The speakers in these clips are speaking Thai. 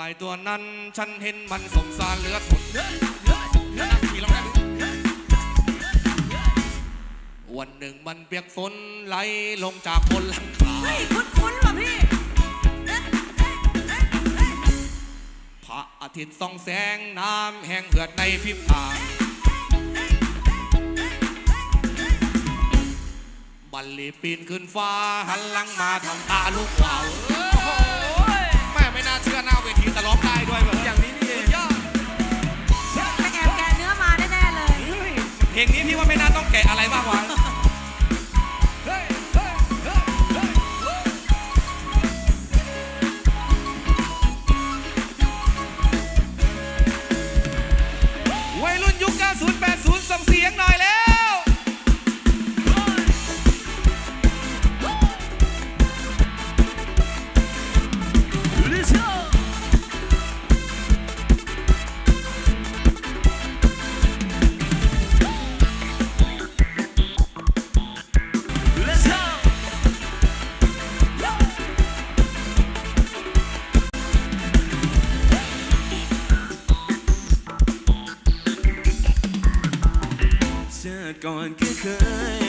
ลายตัวนั้น ฉันเห็นมันสงสารเหลือทนวันหนึ่งมันเปียกฝนไหลลงจากบนหลังคาคุ้นๆว่ะพี่พระอาทิตย์ส่องแสงน้ำแห้งเหือดในพิมพาบัลลีปีนขึ้นฟ้าหันหลังมาทำตาลูกวาวแม่ไม่น่าเชื่อนะ เพลงนี้พี่ว่าไม่น่าต้องแกะอะไรมากกว่า ก่อนแค่เคย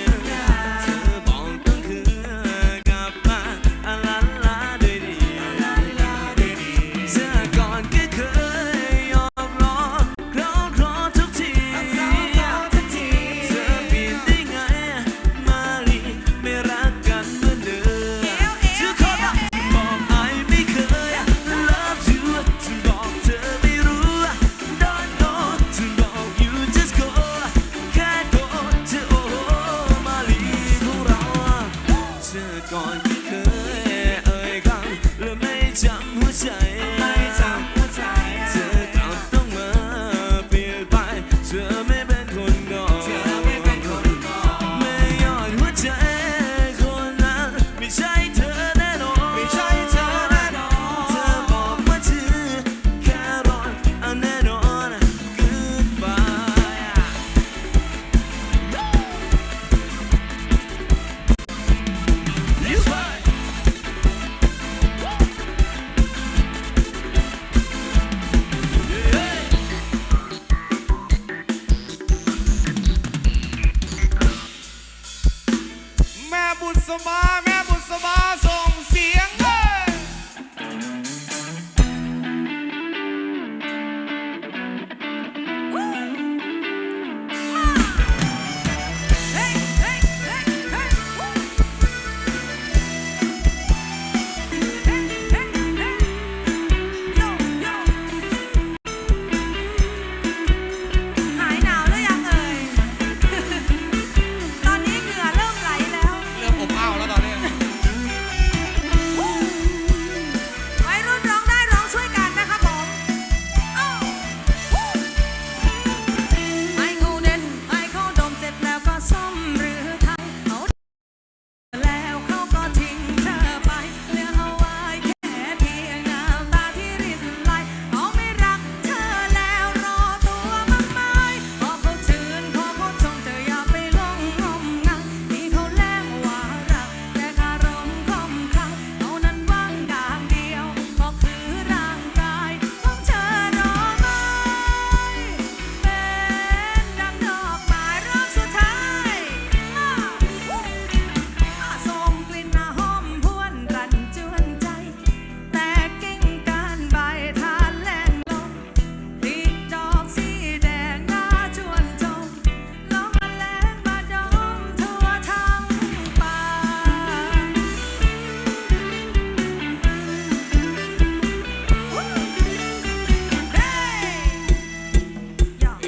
gone.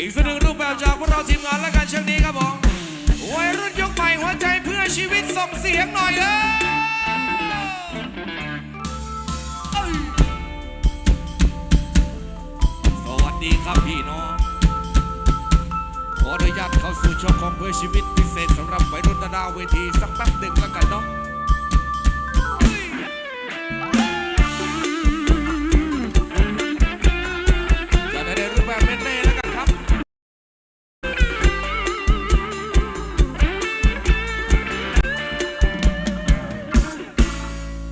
อีกสักหนึ่งรูปแบบจากพวกเราทีมงานและการเชิงนี้ครับผมวัยรุ่นยกใหม่หัวใจเพื่อชีวิตส่งเสียงหน่อยเด้อดีครับพี่น้อง ขออนุญาตเข้าสู่ช่องของเพื่อชีวิตพิเศษสำหรับวัยรุ่นดาวเวทีสักแป๊บหนึ่งแล้วกันเนาะ